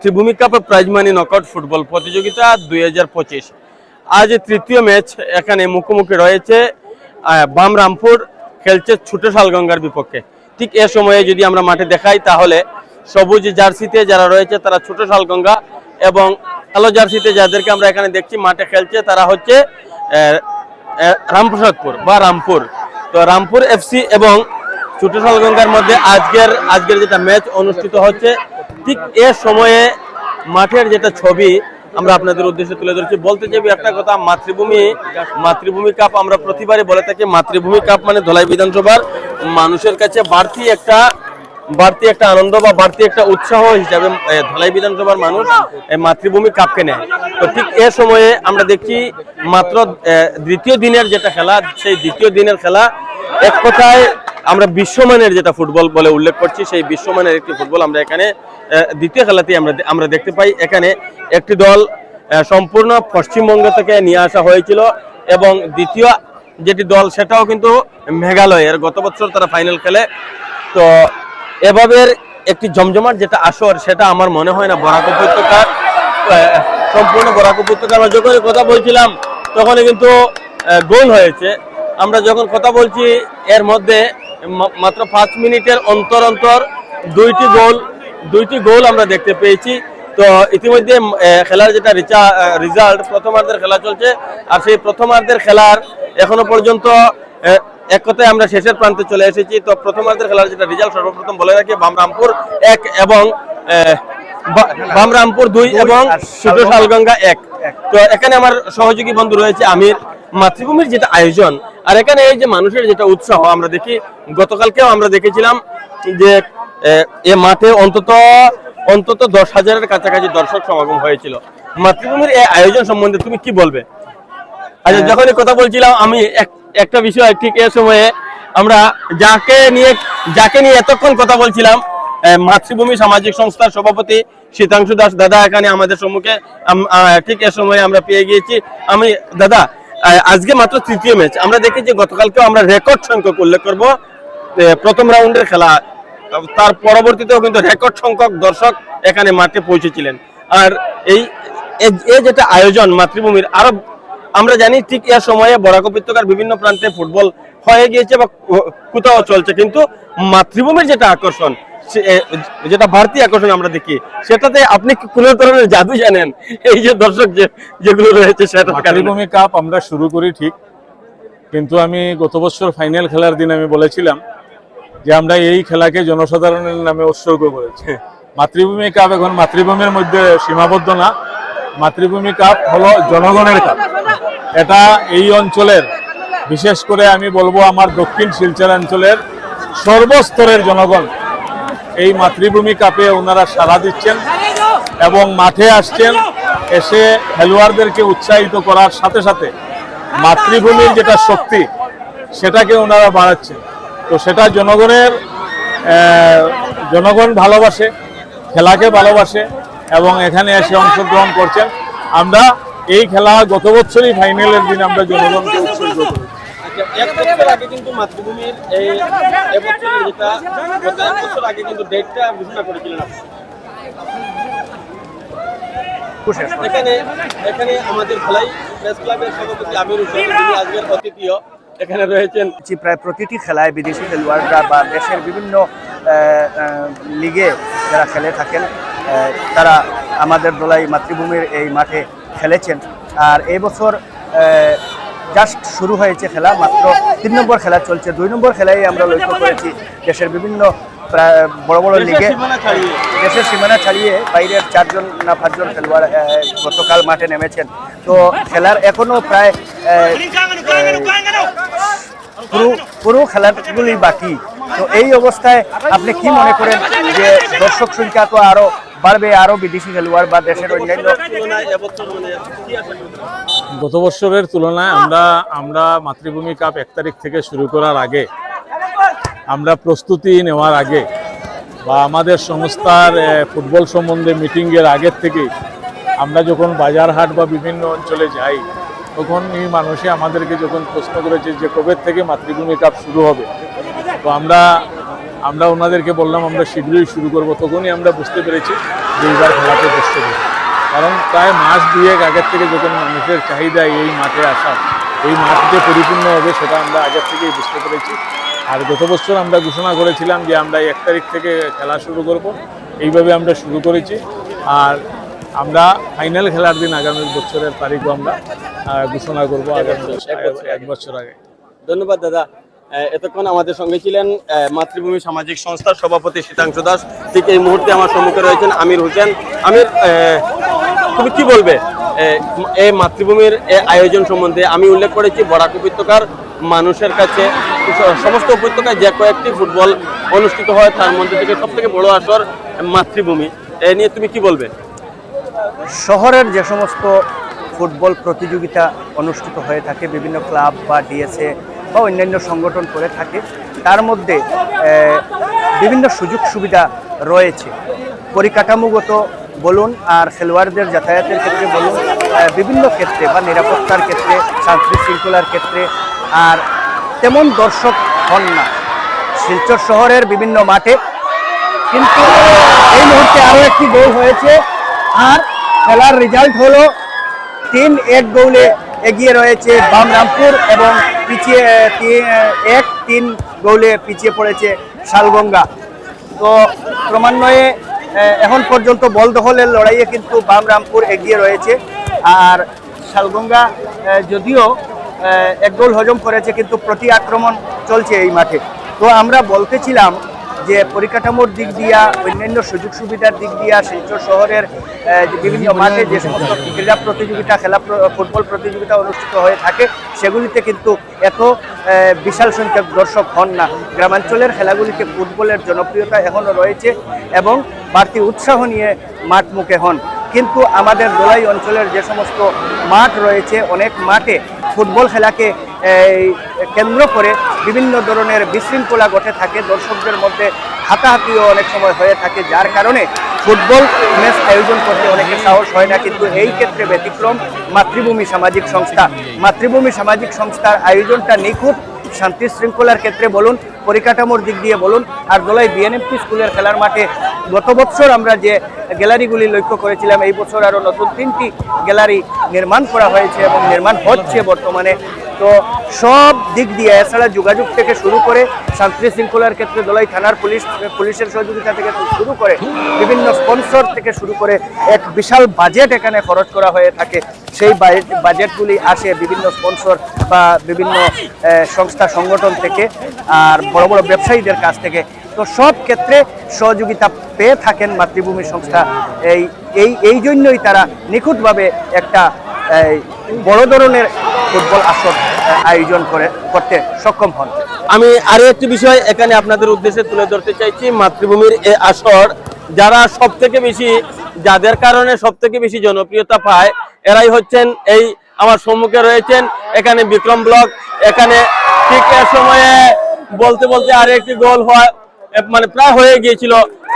Tribhumi cup prize money knockout football প্রতিযোগিতা দুই হাজার পঁচিশ। আজ তৃতীয় ম্যাচ এখানে মুখোমুখি রয়েছে বাম রামপুর খেলছে ছোট শালগঙ্গার বিপক্ষে। ঠিক এ সময়ে যদি আমরা মাঠে দেখাই, তাহলে সবুজ জার্সিতে যারা রয়েছে, তারা ছোট শালগঙ্গা এবং কালো জার্সিতে যাদেরকে আমরা এখানে দেখছি মাঠে খেলছে, তারা হচ্ছে রামপ্রসাদপুর বা রামপুর। তো রামপুর এফসি এবং ছোট শালগঙ্গার মধ্যে আজকের আজকের যেটা ম্যাচ অনুষ্ঠিত হচ্ছে ঠিক এ সময়ে মাঠের যেটা ছবি আমরা আপনাদের উদ্দেশ্যে তুলে ধরছি, বলতে চাইবি একটা কথা, মাতৃভূমি মাতৃভূমি কাপ আমরা প্রতিবারই বলে থাকি, মাতৃভূমি কাপ মানে ধলাই বিধানসভার মানুষের কাছে বাড়তি একটা বাড়তি একটা আনন্দ বা বাড়তি একটা উৎসাহ হিসাবে ধলাই বিধানসভার মানুষ মাতৃভূমি কাপকে নেয়। তো ঠিক এ সময়ে আমরা দেখছি মাত্র দ্বিতীয় দিনের যেটা খেলা, সেই দ্বিতীয় দিনের খেলা এক কথায় আমরা বিশ্বমানের যেটা ফুটবল বলে উল্লেখ করছি, সেই বিশ্বমানের একটি ফুটবল আমরা এখানে দ্বিতীয় খেলাতেই আমরা আমরা দেখতে পাই। এখানে একটি দল সম্পূর্ণ পশ্চিমবঙ্গ থেকে নিয়ে আসা হয়েছিল এবং দ্বিতীয় যেটি দল, সেটাও কিন্তু মেঘালয়ের গত বছর তারা ফাইনাল খেলে। তো এভাবে একটি জমজমাট যেটা আসর, সেটা আমার মনে হয় না বরাক উপত্যকার সম্পূর্ণ বরাক উপত্যকা আমরা যখনই কথা বলছিলাম, তখনই কিন্তু গোল হয়েছে। আমরা যখন কথা বলছি, এর মধ্যে মাত্র পাঁচ মিনিটের অন্তর অন্তর দুইটি গোল দুইটি গোল আমরা দেখতে পেয়েছি। তো ইতিমধ্যে খেলার যেটা রেজাল্ট প্রথমার্ধের খেলা চলছে। আর সেই প্রথমার্ধের খেলার এখনও পর্যন্ত এক কথায় আমরা শেষের প্রান্তে চলে এসেছি। তো প্রথমার্ধের খেলার যেটা রেজাল্ট সর্বপ্রথম বলে রাখি বামরামপুর এক এবং বামরামপুর দুই এবং ছোট শালগঙ্গা এক। তো এখানে আমার সহযোগী বন্ধু রয়েছে আমির। মাতৃভূমির যেটা আয়োজন আর এখানে এই যে মানুষের যেটা উৎসাহ আমরা দেখি গতকালকেও আমরা দেখেছিলাম যে এ মাঠে অন্তত অন্তত দশ হাজারের কাছাকাছি দর্শক সমাগম হয়েছিল। মাতৃভূমির এই আয়োজন সম্বন্ধে তুমি কি বলবে? আচ্ছা যখনই কথা বলছিলাম আমি এক- একটা বিষয় ঠিক এ সময়ে আমরা যাকে নিয়ে যাকে নিয়ে এতক্ষণ কথা বলছিলাম মাতৃভূমি সামাজিক সংস্থার সভাপতি শীতাংশু দাস দাদা এখানে আমাদের সম্মুখে ঠিক এ সময়ে আমরা পেয়ে গিয়েছি। আমি দাদা আজকে মাত্র তৃতীয় ম্যাচ আমরা দেখি যে গতকালকেও আমরা রেকর্ড সংখ্যক উল্লেখ করব। প্রথম রাউন্ডের খেলা। তার পরবর্তীতেও কিন্তু রেকর্ড সংখ্যক দর্শক এখানে মাঠে পৌঁছেছিলেন। আর এই যেটা আয়োজন মাতৃভূমির আরও আমরা জানি ঠিক এ সময়ে বরাক উপত্যকার বিভিন্ন প্রান্তে ফুটবল হয়ে গিয়েছে বা কোথাও চলছে। কিন্তু মাতৃভূমির যেটা আকর্ষণ যেটা বাড়তি আকর্ষণ আমরা দেখি, সেটাতে আপনি কোনো ধরনের জাদু জানেন? এই যে দর্শক যেগুলো রয়েছে, সেটা কালীভূমি কাপ আমরা শুরু করি ঠিক, কিন্তু আমি গত বছর ফাইনাল খেলার দিন আমি বলেছিলাম যে আমরা এই খেলাকে জনসাধারণের নামে উৎসর্গ করেছি। মাতৃভূমি কাপ এখন মাতৃভূমির মধ্যে সীমাবদ্ধ না, মাতৃভূমি কাপ হলো জনগণের কাপ। এটা এই অঞ্চলের, বিশেষ করে আমি বলব আমার দক্ষিণ শিলচর অঞ্চলের সর্বস্তরের জনগণ। এই মাতৃভূমি কাপে ওনারা সাড়া দিচ্ছেন এবং মাঠে আসছেন এসে খেলোয়াড়দেরকে উৎসাহিত করার সাথে সাথে মাতৃভূমির যেটা শক্তি সেটাকে ওনারা বাড়াচ্ছেন। তো সেটা জনগণের জনগণ ভালোবাসে খেলাকে ভালোবাসে এবং এখানে এসে অংশগ্রহণ করছেন। আমরা এই খেলা গত বছরই ফাইনালের দিন আমরা জনগণকে উৎসর্গ করি আচ্ছা, এক বছর আগে কিন্তু মাতৃভূমির এই এবছরের যেটা গত এক বছর আগে কিন্তু ডেটটা ঘোষণা করেছিলেন। এখানে এখানে আমাদের খেলাই প্রেস ক্লাবের সভাপতি আমির হোসেন যিনি আজকের অতিথিও এখানে রয়েছেন। প্রায় প্রতিটি খেলায় বিদেশি খেলোয়াড়রা বা দেশের বিভিন্ন লিগে যারা খেলে থাকেন তারা আমাদের দোলাই মাতৃভূমির এই মাঠে খেলেছেন। আর এই বছর জাস্ট শুরু হয়েছে খেলা মাত্র তিন নম্বর খেলা চলছে। দুই নম্বর খেলায় আমরা লক্ষ্য করেছি দেশের বিভিন্ন বড় বড় লিগে দেশের সীমানা ছাড়িয়ে বাইরের চারজন না পাঁচজন খেলোয়াড় গতকাল মাঠে নেমেছেন। তো খেলার এখনও প্রায় পুরো পুরো খেলাগুলি বাকি। তো এই অবস্থায় আপনি কি মনে করেন যে দর্শক সংখ্যা তো আরও বাড়বে আরও বিদেশি খেলোয়াড় বা দেশের অন্যান্য? গত বছরের তুলনায় আমরা আমরা মাতৃভূমি কাপ এক তারিখ থেকে শুরু করার আগে আমরা প্রস্তুতি নেওয়ার আগে বা আমাদের সংস্থার ফুটবল সম্বন্ধে মিটিংয়ের আগের থেকেই আমরা যখন বাজার হাট বা বিভিন্ন অঞ্চলে যাই তখন এই মানুষে আমাদেরকে যখন প্রশ্ন করেছে যে কবে থেকে মাতৃভূমি কাপ শুরু হবে তো আমরা আমরা ওনাদেরকে বললাম, আমরা শীঘ্রই শুরু করব। তখনই আমরা বুঝতে পেরেছি যে এইবার খেলাতে বসতে পারি কারণ প্রায় মাস দুয়েক আগের থেকে যখন মানুষের চাহিদা এই মাঠে আসার, এই মাঠ যে পরিপূর্ণ হবে সেটা আমরা আগের থেকেই বুঝতে পেরেছি। আর গত বছর আমরা ঘোষণা করেছিলাম যে আমরা এক তারিখ থেকে খেলা শুরু করব। এইভাবে আমরা শুরু করেছি। আর আমরা ফাইনাল খেলার দিন আগামী বছরের তারিখও আমরা ঘোষণা করব আগামী এক বছর আগে। ধন্যবাদ দাদা। এতক্ষণ আমাদের সঙ্গে ছিলেন মাতৃভূমি সামাজিক সংস্থার সভাপতি শীতাংশু দাস। ঠিক এই মুহূর্তে আমার সম্মুখে রয়েছেন আমির হোসেন। আমির তুমি কি বলবে? এই মাতৃভূমির আয়োজন সম্বন্ধে আমি উল্লেখ করেছি, বরাক উপত্যকার মানুষের কাছে, সমস্ত উপত্যকায় যে কয়েকটি ফুটবল অনুষ্ঠিত হয়, তার মধ্যে থেকে সব থেকে বড় আসর মাতৃভূমি। এ নিয়ে তুমি কি বলবে? শহরের যে সমস্ত ফুটবল প্রতিযোগিতা অনুষ্ঠিত হয়ে থাকে, বিভিন্ন ক্লাব বা ডিএসএ বা অন্যান্য সংগঠন করে থাকে, তার মধ্যে বিভিন্ন সুযোগ সুবিধা রয়েছে। পরিকাঠামোগত বলুন আর খেলোয়াড়দের যাতায়াতের ক্ষেত্রে বলুন বিভিন্ন ক্ষেত্রে বা নিরাপত্তার ক্ষেত্রে শান্তি শৃঙ্খলার ক্ষেত্রে, আর তেমন দর্শক হন না। শিলচর শহরের বিভিন্ন মাঠে কিন্তু এই মুহূর্তে আরও একটি গোল হয়েছে, আর খেলার রেজাল্ট হলো তিন এক গোলে এগিয়ে রয়েছে বামরামপুর এবং পিছিয়ে এক, তিন গোলে পিছিয়ে পড়েছে শালগঙ্গা। তো ক্রমান্বয়ে এখন পর্যন্ত বল দখলের লড়াইয়ে কিন্তু বামরামপুর এগিয়ে রয়েছে। আর শালগঙ্গা যদিও এক গোল হজম করেছে কিন্তু প্রতি আক্রমণ চলছে এই মাঠে। তো আমরা বলতেছিলাম যে পরিকাঠামোর দিক দিয়া, অন্যান্য সুযোগ সুবিধার দিক দিয়া শিলচর শহরের বিভিন্ন মাঠে যে সমস্ত ক্রীড়া প্রতিযোগিতা, খেলা ফুটবল প্রতিযোগিতা অনুষ্ঠিত হয়ে থাকে, সেগুলিতে কিন্তু এত বিশাল সংখ্যক দর্শক হন না। গ্রামাঞ্চলের খেলাগুলিতে ফুটবলের জনপ্রিয়তা এখনও রয়েছে এবং বাড়তি উৎসাহ নিয়ে মাঠ মুখে হন। কিন্তু আমাদের দোলাই অঞ্চলের যে সমস্ত মাঠ রয়েছে, অনেক মাঠে ফুটবল খেলাকে কেন্দ্র করে বিভিন্ন ধরনের বিশৃঙ্খলা ঘটে থাকে। দর্শকদের মধ্যে হাতাহাতিও অনেক সময় হয়ে থাকে, যার কারণে ফুটবল ম্যাচ আয়োজন করতে অনেকের সাহস হয় না। কিন্তু এই ক্ষেত্রে ব্যতিক্রম মাতৃভূমি সামাজিক সংস্থা। মাতৃভূমি সামাজিক সংস্থার আয়োজনটা নিখুঁত, শান্তি শৃঙ্খলার ক্ষেত্রে বলুন, পরিকাঠামোর দিক দিয়ে বলুন, আর দোলাই বিএনএফপি স্কুলের খেলার মাঠে গত বছর আমরা যে গ্যালারিগুলি লক্ষ্য করেছিলাম, এই বছর আরও নতুন তিনটি গ্যালারি নির্মাণ করা হয়েছে এবং নির্মাণ হচ্ছে বর্তমানে। তো সব দিক দিয়ে এছাড়া যোগাযোগ থেকে শুরু করে শান্তি শৃঙ্খলার ক্ষেত্রে দোলাই থানার পুলিশ, পুলিশের সহযোগিতা থেকে শুরু করে বিভিন্ন স্পন্সর থেকে শুরু করে এক বিশাল বাজেট এখানে খরচ করা হয়ে থাকে। সেই বাজেট- বাজেটগুলি আসে বিভিন্ন স্পন্সর বা বিভিন্ন সংস্থা, সংগঠন থেকে আর বড় বড় ব্যবসায়ীদের কাছ থেকে। তো সব ক্ষেত্রে সহযোগিতা পেয়ে থাকেন মাতৃভূমি সংস্থা। এই এই এই জন্যই তারা নিখুঁতভাবে একটা বড় ধরনের ফুটবল আসর আয়োজন করে, করতে সক্ষম হন। আমি আরও একটি বিষয় এখানে আপনাদের উদ্দেশ্যে তুলে ধরতে চাইছি, মাতৃভূমির এই আসর, যারা সব থেকে বেশি, যাদের কারণে সব থেকে বেশি জনপ্রিয়তা পায়, এরাই হচ্ছেন এই আমার সম্মুখে রয়েছেন, এখানে বিক্রম ব্লক, এখানে ঠিক এ সময়ে বলতে বলতে আরও একটি গোল হয় মানে প্রায় হয়ে গিয়েছিল।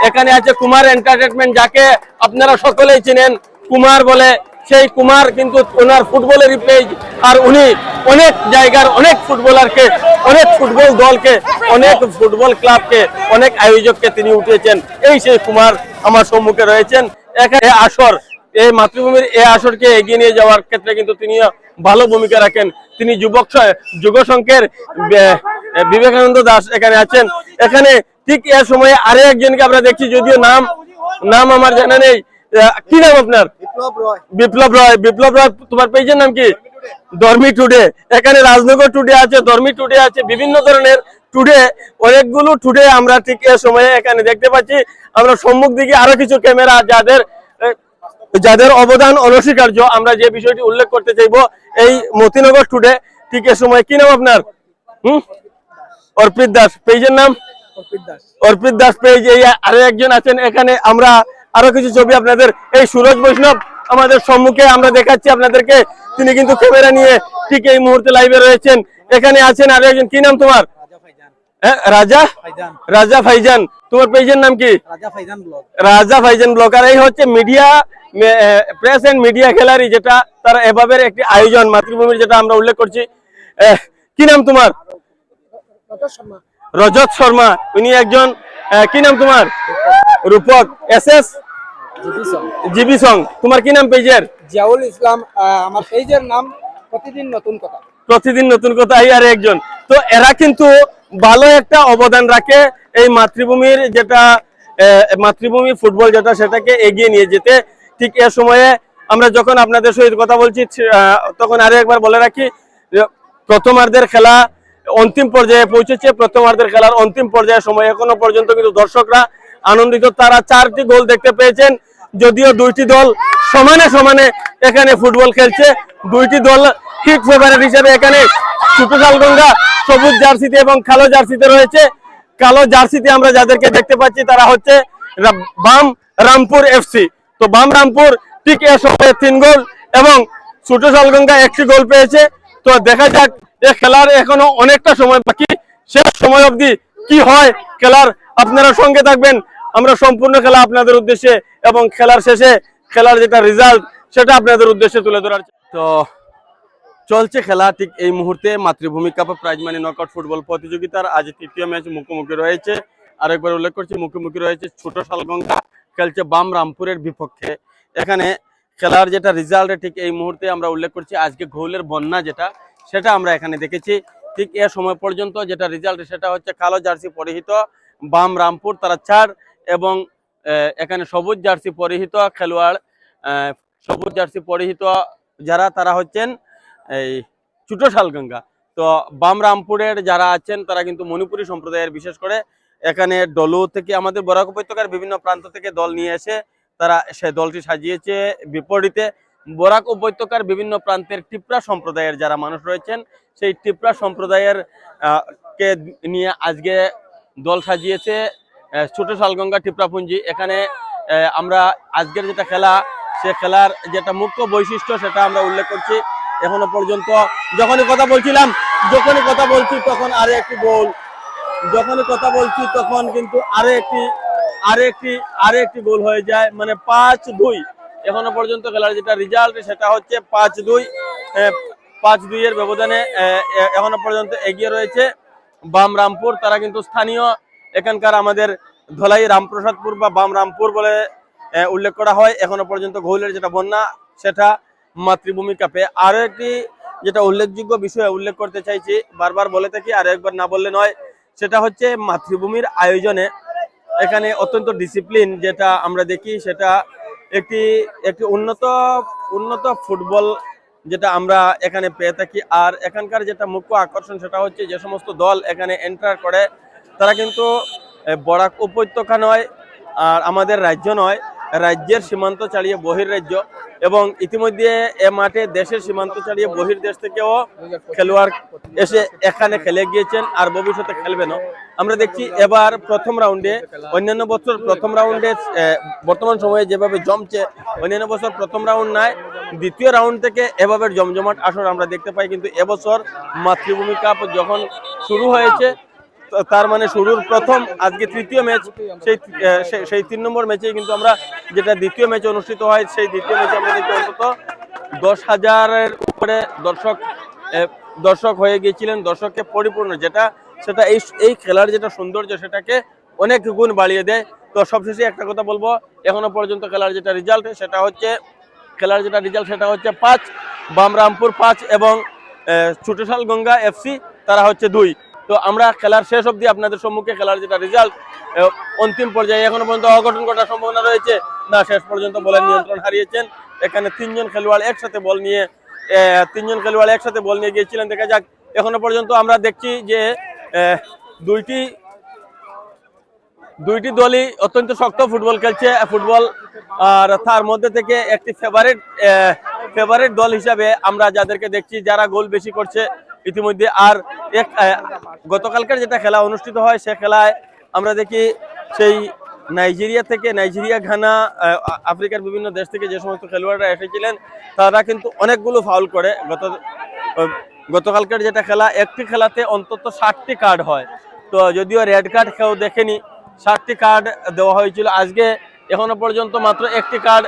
এখানে আছে কুমার এন্টারটেনমেন্ট যাকে আপনারা সকলেই চিনেন, কুমার বলে সেই কুমার কিন্তু ওনার ফুটবলেরই পেজ আর উনি অনেক জায়গার অনেক ফুটবলারকে, অনেক ফুটবল দলকে, অনেক ফুটবল ক্লাবকে, অনেক আয়োজককে তিনি উঠিয়েছেন। এই সেই কুমার আমার সম্মুখে রয়েছেন। এখানে আসর এই মাতৃভূমির এই আসরকে এগিয়ে নিয়ে যাওয়ার ক্ষেত্রে কিন্তু তিনি ভালো ভূমিকা রাখেন। তিনি যুবক যুব সংঘের বিবেকানন্দ দাস এখানে আছেন। এখানে ঠিক এ সময়ে আরও একজনকে আমরা দেখছি, যদিও নাম নাম আমার জানা নেই। কি নাম আপনার? বিপ্লব রয়। বিপ্লব রয়। তোমার পেজের নাম কি? ধর্মী টুডে। এখানে রাজনগর টুডে আছে ধর্মী টুডে আছে বিভিন্ন ধরনের টুডে। অনেকগুলো টুডে আমরা ঠিক এ সময়ে এখানে দেখতে পাচ্ছি। আমরা সম্মুখ দিকে আরও কিছু ক্যামেরা যাদের যাদের অবদান অনস্বীকার্য আমরা যে বিষয়টি উল্লেখ করতে চাইব এই মতিনগর টুডে। ঠিক এ সময় কি নাম আপনার? হুম? অর্পিত দাস। পেজের নাম? অর্পিত দাস পেজ এই আরও একজন আছেন। এখানে আমরা আরও কিছু ছবি আপনাদের এই সুরজ বৈষ্ণব আমাদের সম্মুখে আমরা দেখাচ্ছি আপনাদেরকে। তিনি কিন্তু ক্যামেরা নিয়ে ঠিক এই মুহূর্তে লাইভে রয়েছেন। এখানে আছেন আরও একজন কি নাম তোমার? হ্যাঁ, রাজা? রাজা ফাইজান। তোমার পেজের নাম কি? রাজা ফাইজান ব্লগার এই হচ্ছে media press and media gallery যেটা তার এভাবে একটি আয়োজন মাতৃভূমির যেটা আমরা উল্লেখ করছি। আহ, কি নাম তোমার? রজত শর্মা। উনি একজন কি নাম তোমার? Rupak. S S GB song. তোমার কি নাম পেজের? জিয়াউল ইসলাম আমার পেজের নাম প্রতিদিন নতুন কথা। প্রতিদিন নতুন কথা এই আর একজন। তো এরা কিন্তু ভালো একটা অবদান রাখে এই মাতৃভূমির যেটা মাতৃভূমি ফুটবল যেটা সেটাকে এগিয়ে নিয়ে যেতে। ঠিক এ সময়ে আমরা যখন আপনাদের সহিত কথা বলছি তখন আরও একবার বলে রাখি প্রথমার্ধের খেলা অন্তিম পর্যায়ে পৌঁছেছে। প্রথমার্ধের খেলার অন্তিম পর্যায়ের সময় এখনও পর্যন্ত কিন্তু দর্শকরা আনন্দিত, তারা চারটি গোল দেখতে পেয়েছেন। যদিও দুইটি দল সমানে সমানে এখানে ফুটবল খেলছে। দুইটি দল ঠিক ফেভারিট হিসেবে এখানে ছোট শালগঙ্গা, সবুজ জার্সিতে এবং কালো জার্সিতে রয়েছে। কালো জার্সিতে আমরা যাদেরকে দেখতে পাচ্ছি, তারা হচ্ছে বাম রামপুর এফসি তো বাম রামপুর ঠিক এ সময়ে তিন গোল এবং ছোট শালগঙ্গা একটি গোল পেয়েছে। তো দেখা যাক, এ খেলার এখনও অনেকটা সময় বাকি। শেষ সময় অবধি কি হয়, খেলার আপনারা সঙ্গে থাকবেন। আমরা সম্পূর্ণ খেলা আপনাদের উদ্দেশ্যে এবং খেলার শেষে খেলার যেটা রেজাল্ট সেটা আপনাদের উদ্দেশ্যে তুলে ধরার তো চলছে খেলা ঠিক এই মুহূর্তে মাতৃভূমি কাপে প্রাইজ মানি নকআউট ফুটবল প্রতিযোগিতার আজ তৃতীয় ম্যাচ মুখোমুখি রয়েছে। আরেকবার উল্লেখ করছি, মুখোমুখি রয়েছে ছোট শালগঙ্গা, খেলছে বাম রামপুরের বিপক্ষে। এখানে খেলার যেটা রেজাল্ট ঠিক এই মুহূর্তে আমরা উল্লেখ করছি, আজকে ঘৌলের বন্যা যেটা, সেটা আমরা এখানে দেখেছি। ঠিক এ সময় পর্যন্ত যেটা রেজাল্ট সেটা হচ্ছে কালো জার্সি পরিহিত, বাম রামপুর তারা চার এবং এখানে সবুজ জার্সি পরিহিত খেলোয়াড় সবুজ জার্সি পরিহিত যারা, তারা হচ্ছেন এই ছোট শালগঙ্গা। তো বাম রামপুরের যারা আছেন, তারা কিন্তু মণিপুরী সম্প্রদায়ের, বিশেষ করে এখানে ডলু থেকে আমাদের বরাক উপত্যকার বিভিন্ন প্রান্ত থেকে দল নিয়ে এসে তারা সে দলটি সাজিয়েছে। বিপরীতে বরাক উপত্যকার বিভিন্ন প্রান্তের টিপরা সম্প্রদায়ের যারা মানুষ রয়েছেন, সেই টিপরা সম্প্রদায়ের কে নিয়ে আজকে দল সাজিয়েছে। ছোট শালগঙ্গা টিপরাপুঞ্জি এখানে আমরা আজকের যেটা খেলা, সে খেলার যেটা মুখ্য বৈশিষ্ট্য সেটা আমরা উল্লেখ করছি। এখনও পর্যন্ত যখনই কথা বলছিলাম, যখনই কথা বলছি তখন আরও একটি গোল। যখনই কথা বলছি তখন কিন্তু আরও একটি আরও একটি আরও একটি গোল হয়ে যায় মানে পাঁচ দুই। এখনও পর্যন্ত খেলার যেটা রেজাল্ট সেটা হচ্ছে পাঁচ দুই। পাঁচ দুইয়ের ব্যবধানে এখনও পর্যন্ত এগিয়ে রয়েছে বাম রামপুর তারা কিন্তু স্থানীয় এখানকার আমাদের ধলাই রামপ্রসাদপুর বা বাম রামপুর বলে উল্লেখ করা হয়। এখনও পর্যন্ত ঘৌলের যেটা বন্যা, সেটা মাতৃভূমি কাপে। আরও একটি যেটা উল্লেখযোগ্য বিষয় উল্লেখ করতে চাইছি, বারবার বলে থাকি, আর একবার না বললে নয়, সেটা হচ্ছে মাতৃভূমির আয়োজনে এখানে অত্যন্ত ডিসিপ্লিন যেটা আমরা দেখি, সেটা একটি একটি উন্নত উন্নত ফুটবল যেটা আমরা এখানে পেয়ে থাকি। আর এখানকার যেটা মুখ্য আকর্ষণ, সেটা হচ্ছে যে সমস্ত দল এখানে এন্টার করে। তারা কিন্তু বরাক উপত্যকা নয়, আর আমাদের রাজ্য নয়, রাজ্যের সীমান্ত ছাড়িয়ে বহির রাজ্য এবং ইতিমধ্যে এ মাঠে দেশের সীমান্ত ছাড়িয়ে বহির দেশ থেকেও খেলোয়াড় এসে এখানে খেলে গিয়েছেন আর ভবিষ্যতে খেলবেনও আমরা দেখছি এবার প্রথম রাউন্ডে, অন্যান্য বছর প্রথম রাউন্ডে বর্তমান সময়ে যেভাবে জমছে, অন্যান্য বছর প্রথম রাউন্ড নয়, দ্বিতীয় রাউন্ড থেকে এভাবে জমজমাট আসর আমরা দেখতে পাই। কিন্তু এবছর মাতৃভূমি কাপ যখন শুরু হয়েছে তার মানে শুরুর প্রথম, আজকে তৃতীয় ম্যাচ, সেই সেই তিন নম্বর ম্যাচে কিন্তু আমরা যেটা দ্বিতীয় ম্যাচ অনুষ্ঠিত হয়, সেই দ্বিতীয় ম্যাচে আমরা দেখি অন্তত দশ হাজারের উপরে দর্শক দর্শক হয়ে গিয়েছিলেন, দর্শককে পরিপূর্ণ যেটা, সেটা এই এই খেলার যেটা সৌন্দর্য, সেটাকে অনেক গুণ বাড়িয়ে দেয়। তো সবশেষে একটা কথা বলব, এখনও পর্যন্ত খেলার যেটা রেজাল্ট সেটা হচ্ছে, খেলার যেটা রেজাল্ট সেটা হচ্ছে পাঁচ, বামরামপুর পাঁচ এবং ছোটশাল গঙ্গা এফসি, তারা হচ্ছে দুই। তো আমরা খেলার শেষ অবধি আপনাদের সম্মুখে খেলার যেটা রেজাল্ট অন্তিম পর্যায়ে এখনও পর্যন্ত অঘটন ঘটার সম্ভাবনা রয়েছে। না, শেষ পর্যন্ত বলের নিয়ন্ত্রণ হারিয়েছেন। এখানে তিনজন খেলোয়াড় একসাথে বল নিয়ে তিনজন খেলোয়াড় একসাথে বল নিয়ে গিয়েছিলেন। দেখা যাক, এখনও পর্যন্ত আমরা দেখছি যে দুইটি দুইটি দলই অত্যন্ত শক্ত ফুটবল খেলছে। ফুটবল, আর তার মধ্যে থেকে একটি ফেভারিট ফেভারিট দল হিসাবে আমরা যাদেরকে দেখছি, যারা গোল বেশি করছে ইতিমধ্যে আর এক গতকালকার যেটা খেলা অনুষ্ঠিত হয়, সে খেলায় আমরা দেখি সেই নাইজেরিয়া থেকে নাইজেরিয়া, ঘানা আফ্রিকার বিভিন্ন দেশ থেকে যে সমস্ত খেলোয়াড়রা এসেছিলেন, তারা কিন্তু অনেকগুলো ফাউল করে। গত গতকালকার যেটা খেলা, একটি খেলাতে অন্তত ষাটটি কার্ড হয়। তো যদিও রেড কার্ড কেউ দেখেনি, ষাটটি কার্ড দেওয়া হয়েছিল। আজকে এখনও পর্যন্ত মাত্র একটি কার্ড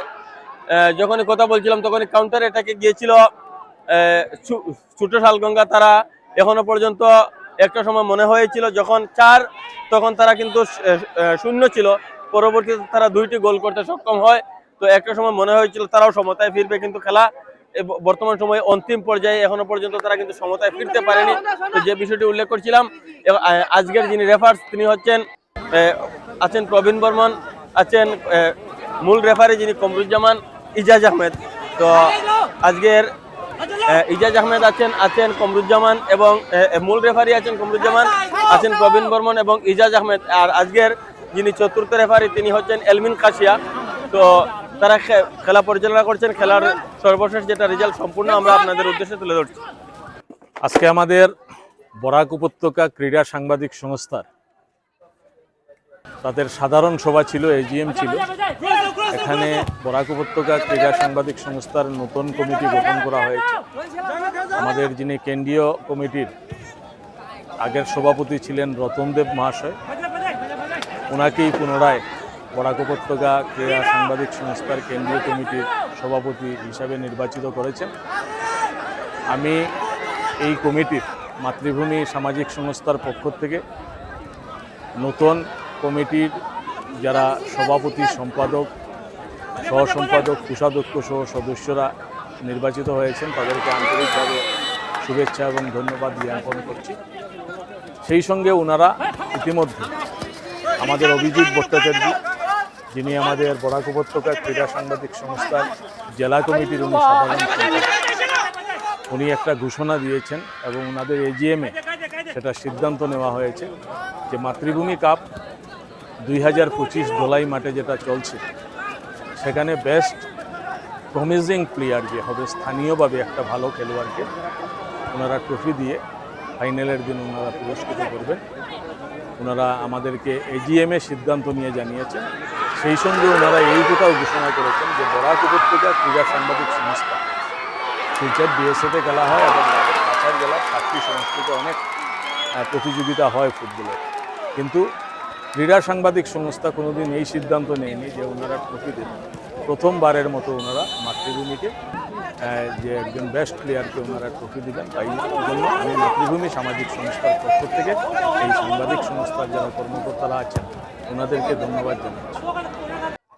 যখনই কথা বলছিলাম, তখনই কাউন্টার এটাকে গিয়েছিল ছোট শালগঙ্গা তারা এখনও পর্যন্ত একটা সময় মনে হয়েছিল, যখন চার, তখন তারা কিন্তু শূন্য ছিল। পরবর্তীতে তারা দুইটি গোল করতে সক্ষম হয়। তো একটা সময় মনে হয়েছিল তারাও সমতায় ফিরবে কিন্তু খেলা বর্তমান সময়ে অন্তিম পর্যায়ে এখনও পর্যন্ত তারা কিন্তু সমতায় ফিরতে পারেনি। তো যে বিষয়টি উল্লেখ করছিলাম আজকের যিনি রেফার্স তিনি হচ্ছেন আছেন প্রবীণ বর্মন, আছেন মূল রেফারি যিনি কমরুজ্জামান ইজাজ আহমেদ। তো আজকের ইজাজ আহমেদ আছেন আছেন কমরুজ্জামান এবং মূল রেফারি আছেন কমরুজ্জামান, আছেন প্রবীণ বর্মন এবং ইজাজ আহমেদ। আর আজকের যিনি চতুর্থ রেফারি তিনি হচ্ছেন এলমিন কাশিয়া তো তারা খেলা পরিচালনা করছেন, খেলার সর্বশেষ যেটা রেজাল্ট সম্পূর্ণ আমরা আপনাদের উদ্দেশ্যে তুলে ধরছি। আজকে আমাদের বরাক উপত্যকা ক্রীড়া সাংবাদিক সংস্থার তাদের সাধারণ সভা ছিল এজিএম ছিল। এখানে বরাক উপত্যকা ক্রীড়া সাংবাদিক সংস্থার নতুন কমিটি গঠন করা হয়েছে। আমাদের যিনি কেন্দ্রীয় কমিটির আগের সভাপতি ছিলেন রতনদেব মহাশয় ওনাকেই পুনরায় বরাক উপত্যকা ক্রীড়া সাংবাদিক সংস্থার কেন্দ্রীয় কমিটির সভাপতি হিসাবে নির্বাচিত করেছেন। আমি এই কমিটির মাতৃভূমি সামাজিক সংস্থার পক্ষ থেকে নতুন কমিটির যারা সভাপতি সম্পাদক সহ সম্পাদক কোষাধ্যক্ষ সহ সদস্যরা নির্বাচিত হয়েছেন, তাদেরকে আন্তরিকভাবে শুভেচ্ছা এবং ধন্যবাদ জ্ঞাপন করছি। সেই সঙ্গে ওনারা ইতিমধ্যে আমাদের অভিজিৎ ভট্টাচার্য, যিনি আমাদের বরাক উপত্যকা ক্রীড়া সাংবাদিক সংস্থার জেলা কমিটির উনি সাধারণ উনি একটা ঘোষণা দিয়েছেন এবং ওনাদের এজিএমে সেটা সিদ্ধান্ত নেওয়া হয়েছে যে মাতৃভূমি কাপ দুই হাজার পঁচিশ দোলাই মাঠে যেটা চলছে, সেখানে বেস্ট প্রমিজিং প্লেয়ার যে হবে, স্থানীয়ভাবে একটা ভালো খেলোয়াড়কে ওনারা ট্রফি দিয়ে ফাইনালের দিন ওনারা পুরস্কৃত করবেন। ওনারা আমাদেরকে এজিএমে সিদ্ধান্ত নিয়ে জানিয়েছেন। সেই সঙ্গে ওনারা এই কথাও ঘোষণা করেছেন যে বরাক উপত্যকা ক্রীড়া সাংবাদিক সংস্থা শিলচর ডিএসএতে খেলা হয় এবং কাছাড় জেলার সাতটি সংস্কৃত অনেক প্রতিযোগিতা হয় ফুটবলের। কিন্তু ক্রীড়া সাংবাদিক সংস্থা কোনোদিন এই সিদ্ধান্ত নেয়নি যে ওনারা প্রতিদিন প্রথমবারের মতো ওনারা মাতৃভূমিকে যে একজন বেস্ট প্লেয়ারকে ওনারা ট্রফি দিবেন তাই জন্য আমি মাতৃভূমি সামাজিক সংস্থার পক্ষ থেকে এই সাংবাদিক সংস্থার যারা কর্মকর্তারা আছেন, ওনাদেরকে ধন্যবাদ জানাচ্ছি।